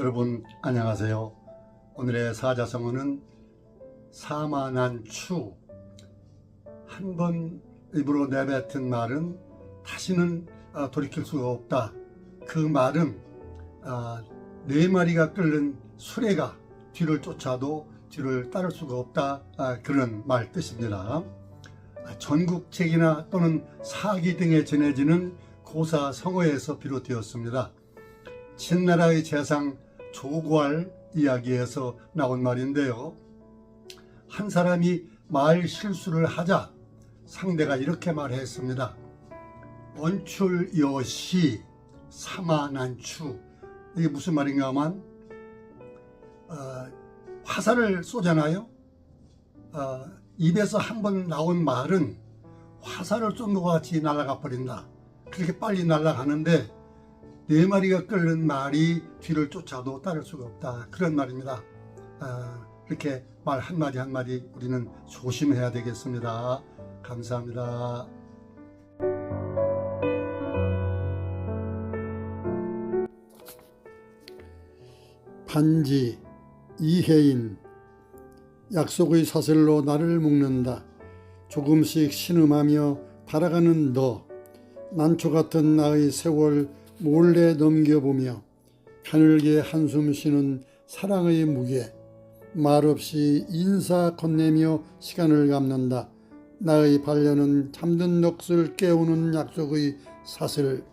여러분 안녕하세요. 오늘의 사자성어는 사만한 추 한 번 입으로 내뱉은 말은 다시는 아, 돌이킬 수가 없다. 그 말은 아, 네 마리가 끓는 수레가 뒤를 쫓아도 뒤를 따를 수가 없다. 아, 그런 말 뜻입니다. 아, 전국책이나 또는 사기 등에 전해지는 고사성어에서 비롯되었습니다. 진나라의 재상 조고할 이야기에서 나온 말인데요. 한 사람이 말 실수를 하자 상대가 이렇게 말했습니다. 원출여시 사만한추 이게 무슨 말인가 하면 어, 화살을 쏘잖아요. 어, 입에서 한 번 나온 말은 화살을 쏜 것 같이 날아가 버린다. 그렇게 빨리 날아가는데 네 마리가 끓는 말이 뒤를 쫓아도 따를 수가 없다. 그런 말입니다. 아, 이렇게 말 한마디 한마디 우리는 조심해야 되겠습니다. 감사합니다. 반지 이혜인 약속의 사슬로 나를 묶는다. 조금씩 신음하며 달아가는 너 난초 같은 나의 세월 몰래 넘겨보며 가늘게 한숨 쉬는 사랑의 무게 말없이 인사 건네며 시간을 감는다. 나의 반려는 잠든 넋을 깨우는 약속의 사슬